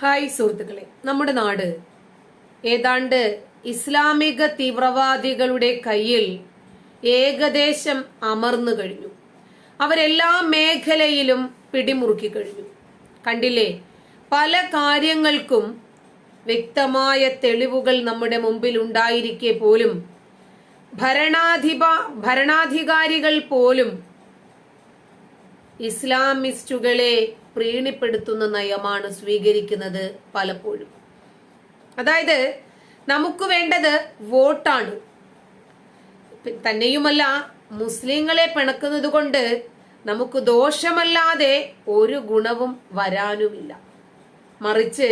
Hi സുഹൃത്തുക്കളെ. നമ്മുടെ നാട് ഏതാണ്ട് ഇസ്ലാമിക തീവ്രവാദികളുടെ കയ്യിൽ ഏകദേശം അമർന്നു കഴിഞ്ഞു. അവരെല്ലാ മേഖലയിലും പിടിമുറുക്കി കഴിഞ്ഞു. കണ്ടില്ലേ? പല കാര്യങ്ങൾക്കും വ്യക്തമായ തെളിവുകൾ നമ്മുടെ മുമ്പിൽ ഉണ്ടായിരിക്കെ പോലും ഭരണാധിപ ഭരണാധികാരികൾ പോലും ഇസ്ലാമിസ്റ്റുകളെ പ്രീണിപ്പെടുത്തുന്ന നയമാണ് സ്വീകരിക്കുന്നത് പലപ്പോഴും. അതായത് നമുക്ക് വേണ്ടത് വോട്ടാണ്. തന്നെയുമല്ല മുസ്ലിങ്ങളെ പിണക്കുന്നത് കൊണ്ട് നമുക്ക് ദോഷമല്ലാതെ ഒരു ഗുണവും വരാനുമില്ല. മറിച്ച്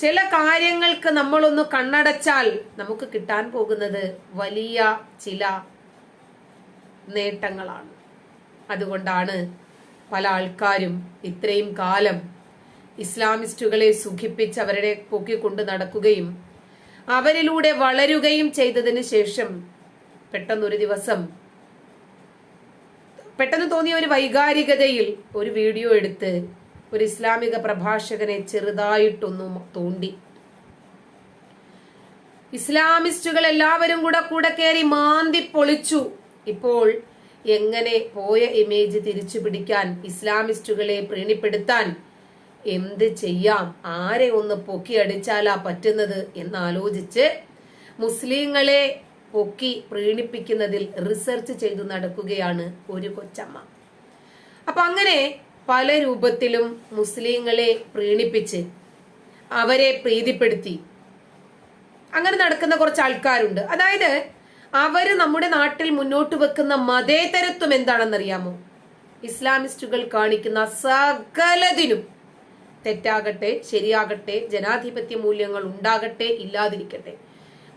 ചില കാര്യങ്ങൾക്ക് നമ്മളൊന്ന് കണ്ണടച്ചാൽ നമുക്ക് കിട്ടാൻ പോകുന്നത് വലിയ ചില നേട്ടങ്ങളാണ്. അതുകൊണ്ടാണ് പല ആൾക്കാരും ഇത്രയും കാലം ഇസ്ലാമിസ്റ്റുകളെ സുഖിപ്പിച്ച് അവരുടെ പൊക്കിക്കൊണ്ട് നടക്കുകയും അവരിലൂടെ വളരുകയും ചെയ്തതിന് ശേഷം പെട്ടെന്നൊരു ദിവസം പെട്ടെന്ന് തോന്നിയ ഒരു വൈകാരികതയിൽ ഒരു വീഡിയോ എടുത്ത് ഒരു ഇസ്ലാമിക പ്രഭാഷകനെ ചെറുതായിട്ടൊന്ന് തോണ്ടി. ഇസ്ലാമിസ്റ്റുകൾ എല്ലാവരും കൂടെ കൂടെ കയറി മാന്തി പൊളിച്ചു. ഇപ്പോൾ എങ്ങനെ പോയ ഇമേജ് തിരിച്ചു പിടിക്കാൻ ഇസ്ലാമിസ്റ്റുകളെ പ്രീണിപ്പെടുത്താൻ? എന്ത് ചെയ്യാം? ആരെ ഒന്ന് പൊക്കി അടിച്ചാലാ പറ്റുന്നത് എന്നാലോചിച്ച് മുസ്ലിങ്ങളെ പൊക്കി പ്രീണിപ്പിക്കുന്നതിൽ റിസർച്ച് ചെയ്തു നടക്കുകയാണ് ഒരു കൊച്ചമ്മ. അപ്പൊ അങ്ങനെ പല രൂപത്തിലും മുസ്ലിങ്ങളെ പ്രീണിപ്പിച്ച് അവരെ പ്രീതിപ്പെടുത്തി. അങ്ങനെ നടക്കുന്ന കുറച്ച് ആൾക്കാരുണ്ട്. അതായത് അവർ നമ്മുടെ നാട്ടിൽ മുന്നോട്ട് വെക്കുന്ന മതേതരത്വം എന്താണെന്നറിയാമോ? ഇസ്ലാമിസ്റ്റുകൾ കാണിക്കുന്ന സകലതിനും തെറ്റാകട്ടെ ശരിയാകട്ടെ ജനാധിപത്യ മൂല്യങ്ങൾ ഉണ്ടാകട്ടെ ഇല്ലാതിരിക്കട്ടെ.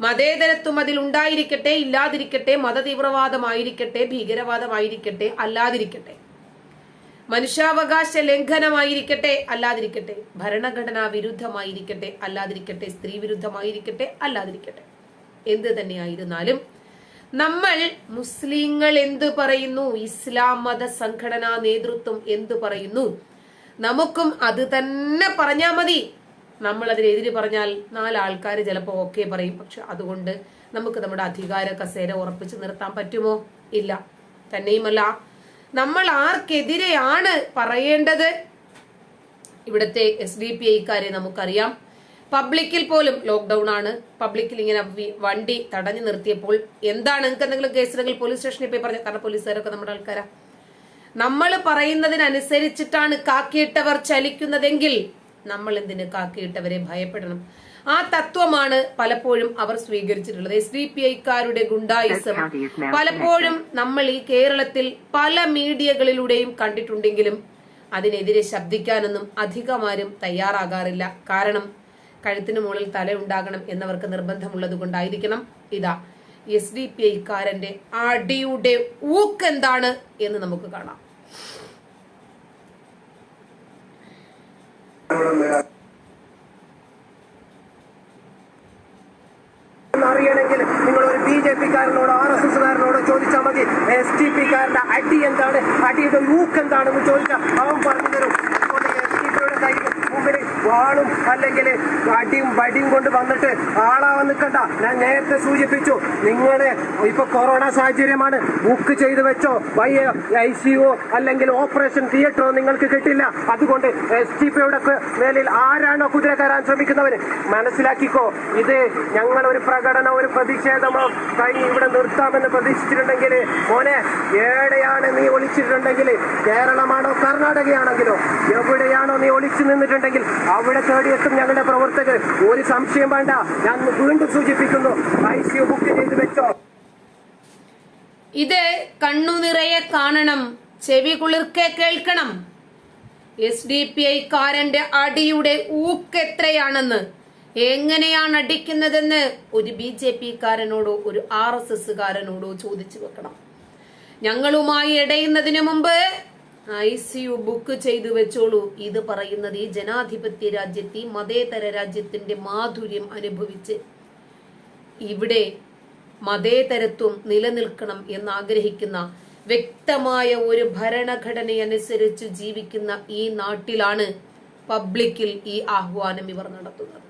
മതേതരത്വം അതിൽ ഉണ്ടായിരിക്കട്ടെ ഇല്ലാതിരിക്കട്ടെ മതതീവ്രവാദമായിരിക്കട്ടെ ഭീകരവാദമായിരിക്കട്ടെ അല്ലാതിരിക്കട്ടെ. മനുഷ്യാവകാശ ലംഘനമായിരിക്കട്ടെ അല്ലാതിരിക്കട്ടെ. ഭരണഘടനാ വിരുദ്ധമായിരിക്കട്ടെ അല്ലാതിരിക്കട്ടെ. സ്ത്രീ വിരുദ്ധമായിരിക്കട്ടെ അല്ലാതിരിക്കട്ടെ. എന്ത് തന്നെയായിരുന്നാലും നമ്മൾ മുസ്ലിങ്ങൾ എന്ത് പറയുന്നു? ഇസ്ലാം മത സംഘടനാ നേതൃത്വം എന്ത് പറയുന്നു? നമുക്കും അത് തന്നെ പറഞ്ഞാൽ മതി. നമ്മൾ അതിനെതിര് പറഞ്ഞാൽ നാലാൾക്കാർ ചിലപ്പോൾ ഓക്കെ പറയും. പക്ഷെ അതുകൊണ്ട് നമുക്ക് നമ്മുടെ അധികാര കസേര ഉറപ്പിച്ച് നിർത്താൻ പറ്റുമോ? ഇല്ല. തന്നെയുമല്ല. നമ്മൾ ആർക്കെതിരെയാണ് പറയേണ്ടത്? ഇവിടുത്തെ എസ് ഡി പി ഐക്കാരെ നമുക്കറിയാം. പബ്ലിക്കിൽ പോലും ലോക്ക്ഡൌൺ ആണ്. പബ്ലിക്കിൽ ഇങ്ങനെ വണ്ടി തടഞ്ഞു നിർത്തിയപ്പോൾ എന്താണ്? നിങ്ങൾക്ക് എന്തെങ്കിലും കേസുണ്ടെങ്കിൽ പോലീസ് സ്റ്റേഷനിൽ പോയി പറഞ്ഞു കാരണം പോലീസുകാരൊക്കെ നമ്മുടെ ആൾക്കാരാ. നമ്മൾ പറയുന്നതിനനുസരിച്ചിട്ടാണ് കാക്കിയിട്ടവർ ചലിക്കുന്നതെങ്കിൽ നമ്മൾ എന്തിന് കാക്കിയിട്ടവരെ ഭയപ്പെടണം? ആ തത്വമാണ് പലപ്പോഴും അവർ സ്വീകരിച്ചിട്ടുള്ളത്. എസ് ഡി പി ഐക്കാരുടെ ഗുണ്ടായിസം പലപ്പോഴും നമ്മൾ ഈ കേരളത്തിൽ പല മീഡിയകളിലൂടെയും കണ്ടിട്ടുണ്ടെങ്കിലും അതിനെതിരെ ശബ്ദിക്കാനൊന്നും അധികമാരും തയ്യാറാകാറില്ല. കാരണം കഴുത്തിന് മുകളിൽ തല ഉണ്ടാകണം എന്നവർക്ക് നിർബന്ധമുള്ളത് കൊണ്ടായിരിക്കണം ഇതാ എസ് ഡി പി ഐക്കാരന്റെ അടിയുടെ ഊക്ക് എന്താണ് എന്ന് നമുക്ക് കാണാം. അറിയണമെങ്കിൽ നിങ്ങൾ ഒരു ബി ജെ പിക്കാരനോട് ആർ എസ് എസ്കാരനോട് ചോദിച്ചാൽ മതി. എസ് ടി പിക്കാരന്റെ അടി എന്താണ്? അടിയുടെ ലൂക്ക് എന്താണെന്ന് ചോദിച്ചാൽ അവൻ പറഞ്ഞു തരും. എസ് ടി പിയുടെ കയ്യിൽ വാളും അല്ലെങ്കിൽ അടിയും വടിയും കൊണ്ട് വന്നിട്ട് ആളാവാൻ നിൽക്കണ്ട. ഞാൻ നേരത്തെ സൂചിപ്പിച്ചു നിങ്ങളെ ഇപ്പൊ കൊറോണ സാഹചര്യമാണ്. ബുക്ക് ചെയ്ത് വെച്ചോ വൈ ഐ സി അല്ലെങ്കിൽ ഓപ്പറേഷൻ തിയേറ്ററോ നിങ്ങൾക്ക് കിട്ടില്ല. അതുകൊണ്ട് എസ് ടി പിയുടെ മേലിൽ ആരാണോ കുതിര കയറാൻ ശ്രമിക്കുന്നവര് മനസ്സിലാക്കിക്കോ ഇത് ഞങ്ങൾ ഒരു പ്രകടനം ഒരു പ്രതിഷേധമോ കഴിഞ്ഞ് ഇവിടെ നിർത്താമെന്ന് പ്രതീക്ഷിച്ചിട്ടുണ്ടെങ്കിൽ മോനെ എവിടെയാണ് നീ ഒളിച്ചിട്ടുണ്ടെങ്കിൽ? കേരളമാണോ കർണാടകയാണെങ്കിലോ? എവിടെയാണോ നീ ഒളിച്ചു നിന്നിട്ടുണ്ടെങ്കിൽ അവിടെ തേടിയെത്തും ഞങ്ങളുടെ പ്രവർത്തകർ ഒരു സംശയം വേണ്ട. ഞാൻ വീണ്ടും സൂചിപ്പിക്കുന്നു. ഐ സി ബുക്ക് ചെയ്ത് വെച്ചോ. ഇത് കണ്ണു നിറയെ കാണണം. ചെവി കുളിർക്കെ കേൾക്കണം. എസ് ഡി പി ഐക്കാരന്റെ അടിയുടെ ഊക്ക് എത്രയാണെന്ന്? എങ്ങനെയാണ് അടിക്കുന്നതെന്ന് ഒരു ബി ജെ പിക്കാരനോടോ ഒരു ആർ എസ് എസ്സുകാരനോടോ ചോദിച്ചു വെക്കണം. ഞങ്ങളുമായി ഇടയുന്നതിന് മുമ്പ് ഐ സി യു ബുക്ക് ചെയ്തു വെച്ചോളൂ. ഇത് പറയുന്നത് ഈ ജനാധിപത്യ രാജ്യത്ത് ഈ മതേതര രാജ്യത്തിന്റെ മാധുര്യം അനുഭവിച്ച് ഇവിടെ മതേതരത്വം നിലനിൽക്കണം എന്നാഗ്രഹിക്കുന്ന വ്യക്തമായ ഒരു ഭരണഘടനയനുസരിച്ച് ജീവിക്കുന്ന ഈ നാട്ടിലാണ് പബ്ലിക്കിൽ ഈ ആഹ്വാനം ഇവർ നടത്തുന്നത്.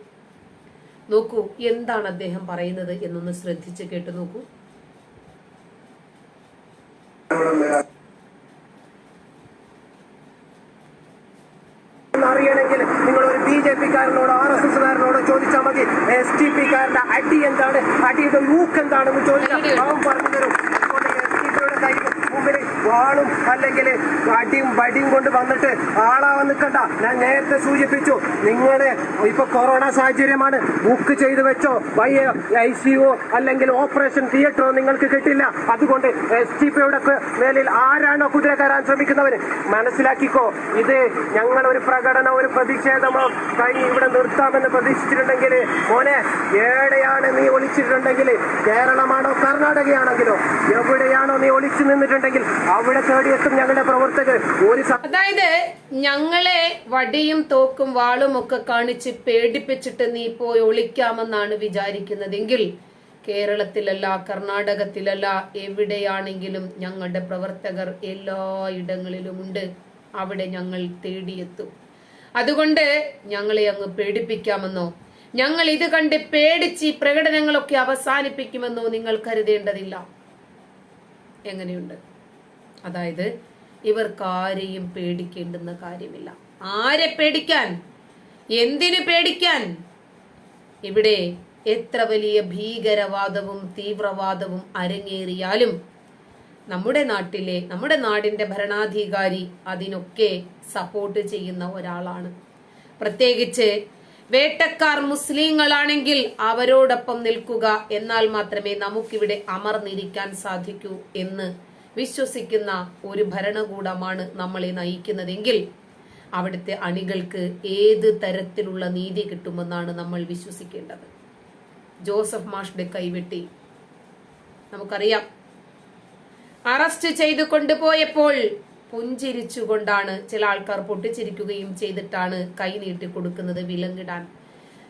നോക്കൂ എന്താണ് അദ്ദേഹം പറയുന്നത് എന്നൊന്ന് ശ്രദ്ധിച്ച് കേട്ടു നോക്കൂ. അറിയണമെങ്കിൽ നിങ്ങൾ ഒരു ബി ജെ പിക്കാരനോട് ആർ എസ് എസ്കാരനോട് ചോദിച്ചാൽ മതി. എസ് ടി പിക്കാരന്റെ അടി എന്താണ്? അടിയുടെ ലൂക്ക് എന്താണെന്ന് ചോദിച്ചാൽ അവൻ പറഞ്ഞു തരും. എസ് ടി പിയുടെ മുമ്പിൽ വാളും അല്ലെങ്കിൽ അടിയും വടിയും കൊണ്ട് വന്നിട്ട് ആളാവാൻ നിൽക്കണ്ട. ഞാൻ നേരത്തെ സൂചിപ്പിച്ചു നിങ്ങളെ ഇപ്പൊ കൊറോണ സാഹചര്യമാണ്. ബുക്ക് ചെയ്ത് വെച്ചോ വൈ ഐ സി ഒ അല്ലെങ്കിൽ ഓപ്പറേഷൻ തിയേറ്ററോ നിങ്ങൾക്ക് കിട്ടില്ല. അതുകൊണ്ട് എസ് ടി പിയുടെ മേലിൽ ആരാണോ കുതിര കയറാൻ ശ്രമിക്കുന്നവര് മനസ്സിലാക്കിക്കോ ഇത് ഞങ്ങൾ ഒരു പ്രകടനം ഒരു പ്രതിഷേധമോ കഴിഞ്ഞ് ഇവിടെ നിർത്താമെന്ന് പ്രതീക്ഷിച്ചിട്ടുണ്ടെങ്കിൽ മോനെ എവിടെയാണ് നീ ഒളിച്ചിട്ടുണ്ടെങ്കിൽ? കേരളമാണോ കർണാടകയാണെങ്കിലോ? എവിടെയാണോ നീ ഒളിച്ചു നിന്നിട്ടുണ്ടെങ്കിൽ? അവിടെ തേടിയെത്തും ഞങ്ങളുടെ പ്രവർത്തകർ. ഒരു അതായത് ഞങ്ങളെ വടിയും തോക്കും വാളും ഒക്കെ കാണിച്ച് പേടിപ്പിച്ചിട്ട് നീ പോയി ഒളിക്കാമെന്നാണ് വിചാരിക്കുന്നതെങ്കിൽ കേരളത്തിലല്ല കർണാടകത്തിലല്ല എവിടെയാണെങ്കിലും ഞങ്ങളുടെ പ്രവർത്തകർ എല്ലാ എല്ലായിടങ്ങളിലുമുണ്ട് അവിടെ ഞങ്ങൾ തേടിയെത്തും. അതുകൊണ്ട് ഞങ്ങളെ അങ്ങ് പേടിപ്പിക്കാമെന്നോ ഞങ്ങൾ ഇത് കണ്ട് പേടിച്ച് പ്രകടനങ്ങളൊക്കെ അവസാനിപ്പിക്കുമെന്നോ നിങ്ങൾ കരുതേണ്ടതില്ല. എങ്ങനെയുണ്ട്? അതായത് ഇവർക്ക് ആരെയും പേടിക്കേണ്ടുന്ന കാര്യമില്ല. ആരെ പേടിക്കാൻ? എന്തിനു പേടിക്കാൻ? ഇവിടെ എത്ര വലിയ ഭീകരവാദവും തീവ്രവാദവും അരങ്ങേറിയാലും നമ്മുടെ നാട്ടിലെ നമ്മുടെ നാടിന്റെ ഭരണാധികാരി അതിനൊക്കെ സപ്പോർട്ട് ചെയ്യുന്ന ഒരാളാണ്. പ്രത്യേകിച്ച് വേട്ടക്കാർ മുസ്ലിങ്ങളാണെങ്കിൽ അവരോടൊപ്പം നിൽക്കുക എന്നാൽ മാത്രമേ നമുക്കിവിടെ അമർന്നിരിക്കാൻ സാധിക്കൂ എന്ന് വിശ്വസിക്കുന്ന ഒരു ഭരണകൂടമാണ് നമ്മളെ നയിക്കുന്നതെങ്കിൽ അവിടുത്തെ അണികൾക്ക് ഏത് തരത്തിലുള്ള നീതി കിട്ടുമെന്നാണ് നമ്മൾ വിശ്വസിക്കേണ്ടത്. ജോസഫ് മാഷ്ടെ കൈവെട്ടി. നമുക്കറിയാം. അറസ്റ്റ് ചെയ്തു കൊണ്ടുപോയപ്പോൾ പുഞ്ചിരിച്ചുകൊണ്ടാണ് ചില ആൾക്കാർ പൊട്ടിച്ചിരിക്കുകയും ചെയ്തിട്ടാണ് കൈ നീട്ടി കൊടുക്കുന്നത് വിലങ്ങിടാൻ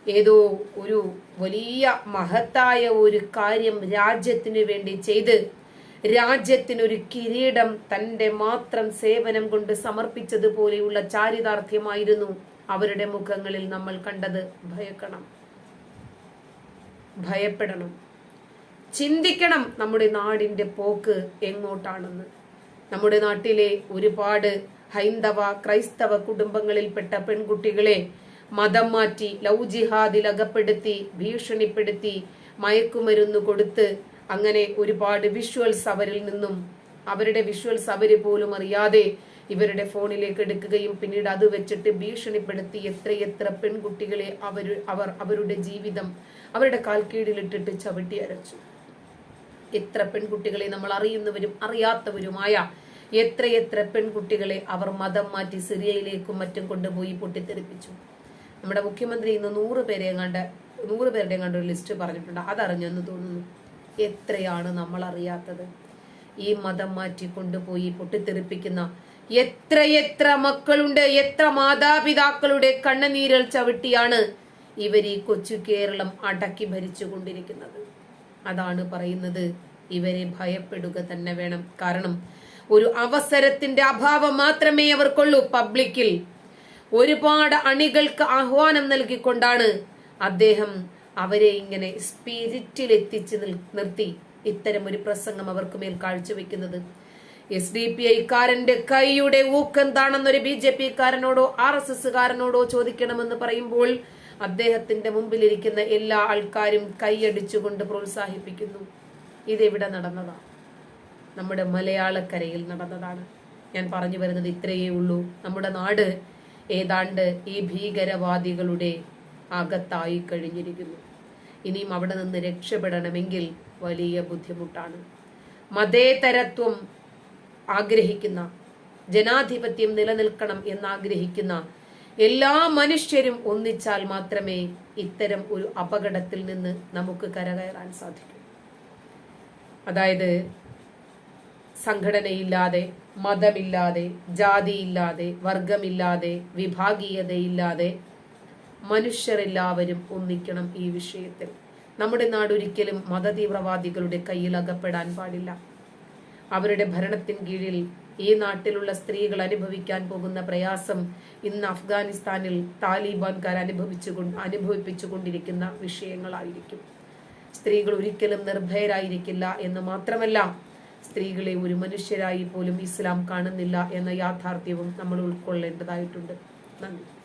ഏതോ ഒരു വലിയ മഹത്തായ ഒരു കാര്യം രാജ്യത്തിനു വേണ്ടി ചെയ്ത് രാജ്യത്തിനൊരു കിരീടം തന്റെ മാത്രം സേവനം കൊണ്ട് സമർപ്പിച്ചതുപോലെയുള്ള ചാരിതാർത്ഥ്യമായിരുന്നു അവരുടെ മുഖങ്ങളിൽ നമ്മൾ കണ്ടത്. ഭയക്കണം. ഭയപ്പെടണം. ചിന്തിക്കണം നമ്മുടെ നാടിന്റെ പോക്ക് എങ്ങോട്ടാണെന്ന്. നമ്മുടെ നാട്ടിലെ ഒരുപാട് ഹൈന്ദവ ക്രൈസ്തവ കുടുംബങ്ങളിൽപ്പെട്ട പെൺകുട്ടികളെ മതം മാറ്റി ലൗ ജിഹാദിൽ അകപ്പെടുത്തി ഭീഷണിപ്പെടുത്തി മയക്കുമരുന്ന് കൊടുത്ത് അങ്ങനെ ഒരുപാട് വിഷ്വൽസ് അവരിൽ നിന്നും അവരുടെ വിഷ്വൽസ് അവർ പോലും അറിയാതെ ഇവരുടെ ഫോണിലേക്ക് എടുക്കുകയും പിന്നീട് അത് വെച്ചിട്ട് ഭീഷണിപ്പെടുത്തി എത്രയെത്ര പെൺകുട്ടികളെ അവർ അവർ അവരുടെ ജീവിതം അവരുടെ കാൽക്കീഴിലിട്ടിട്ട് ചവിട്ടി അരച്ചു. എത്ര പെൺകുട്ടികളെ നമ്മൾ അറിയുന്നവരും അറിയാത്തവരുമായ എത്രയെത്ര പെൺകുട്ടികളെ അവർ മതം മാറ്റി സിറിയയിലേക്കും മറ്റും കൊണ്ടുപോയി പൊട്ടിത്തെറിപ്പിച്ചു. നമ്മുടെ മുഖ്യമന്ത്രി ഇന്ന് നൂറ് പേരെ കണ്ട് നൂറ് പേരുടെ കണ്ട് ഒരു ലിസ്റ്റ് പറഞ്ഞിട്ടുണ്ട്. അതറിഞ്ഞെന്ന് തോന്നുന്നു. എത്രയാണ് നമ്മൾ അറിയാത്തത് ഈ മതം മാറ്റി കൊണ്ടുപോയി പൊട്ടിത്തെറിപ്പിക്കുന്ന എത്രയെത്ര മക്കളുണ്ട് എത്ര മാതാപിതാക്കളുടെ കണ്ണുനീരൽ ചവിട്ടിയാണ് ഇവർ ഈ കൊച്ചു കേരളം അടക്കി ഭരിച്ചുകൊണ്ടിരിക്കുന്നത്. അതാണ് പറയുന്നത്. ഇവരെ ഭയപ്പെടുക തന്നെ വേണം. കാരണം ഒരു അവസരത്തിന്റെ അഭാവം മാത്രമേ അവർക്കുള്ളൂ പബ്ലിക്കിൽ. ഒരുപാട് അണികൾക്ക് ആഹ്വാനം നൽകിക്കൊണ്ടാണ് അദ്ദേഹം അവരെ ഇങ്ങനെ സ്പിരിറ്റിൽ എത്തിച്ച് നിർത്തി ഇത്തരം ഒരു പ്രസംഗം അവർക്ക് മേൽ കാഴ്ചവെക്കുന്നത്. എസ് ഡി പി ഐക്കാരന്റെ കൈയുടെ ഊക്കെന്താണെന്നൊരു ബി ജെ പി കാരനോടോ ആർ എസ് എസ് കാരനോടോ ചോദിക്കണമെന്ന് പറയുമ്പോൾ അദ്ദേഹത്തിന്റെ മുമ്പിലിരിക്കുന്ന എല്ലാ ആൾക്കാരും കൈയടിച്ചുകൊണ്ട് പ്രോത്സാഹിപ്പിക്കുന്നു. ഇതെവിടെ നടന്നതാണ് നമ്മുടെ മലയാളക്കരയിൽ നടന്നതാണ്. ഞാൻ പറഞ്ഞു വരുന്നത് ഇത്രയേ ഉള്ളൂ. നമ്മുടെ നാട് ഏതാണ്ട് ഈ ഭീകരവാദികളുടെ അകത്തായി കഴിഞ്ഞിരിക്കുന്നു. ഇനിയും അവിടെ നിന്ന് രക്ഷപ്പെടണമെങ്കിൽ വലിയ ബുദ്ധിമുട്ടാണ്. മതേതരത്വം ആഗ്രഹിക്കുന്ന ജനാധിപത്യം നിലനിൽക്കണം എന്നാഗ്രഹിക്കുന്ന എല്ലാ മനുഷ്യരും ഒന്നിച്ചാൽ മാത്രമേ ഇത്തരം ഒരു അപകടത്തിൽ നിന്ന് നമുക്ക് കരകയറാൻ സാധിക്കൂ. അതായത് സംഘടനയില്ലാതെ മതമില്ലാതെ ജാതിയില്ലാതെ വർഗമില്ലാതെ വിഭാഗീയതയില്ലാതെ മനുഷ്യരെല്ലാവരും ഒന്നിക്കണം ഈ വിഷയത്തിൽ. നമ്മുടെ നാട് ഒരിക്കലും മതതീവ്രവാദികളുടെ കയ്യിൽ അകപ്പെടാൻ പാടില്ല. അവരുടെ ഭരണത്തിൻ കീഴിൽ ഈ നാട്ടിലുള്ള സ്ത്രീകൾ അനുഭവിക്കാൻ പോകുന്ന പ്രയാസം ഇന്ന് അഫ്ഗാനിസ്ഥാനിൽ താലിബാൻകാർ അനുഭവിച്ചു അനുഭവിപ്പിച്ചുകൊണ്ടിരിക്കുന്ന വിഷയങ്ങളായിരിക്കും. സ്ത്രീകൾ ഒരിക്കലും നിർഭയരായിരിക്കില്ല എന്ന് മാത്രമല്ല സ്ത്രീകളെ ഒരു മനുഷ്യരായി പോലും ഇസ്ലാം കാണുന്നില്ല എന്ന യാഥാർത്ഥ്യവും നമ്മൾ ഉൾക്കൊള്ളേണ്ടതായിട്ടുണ്ട്. നന്ദി.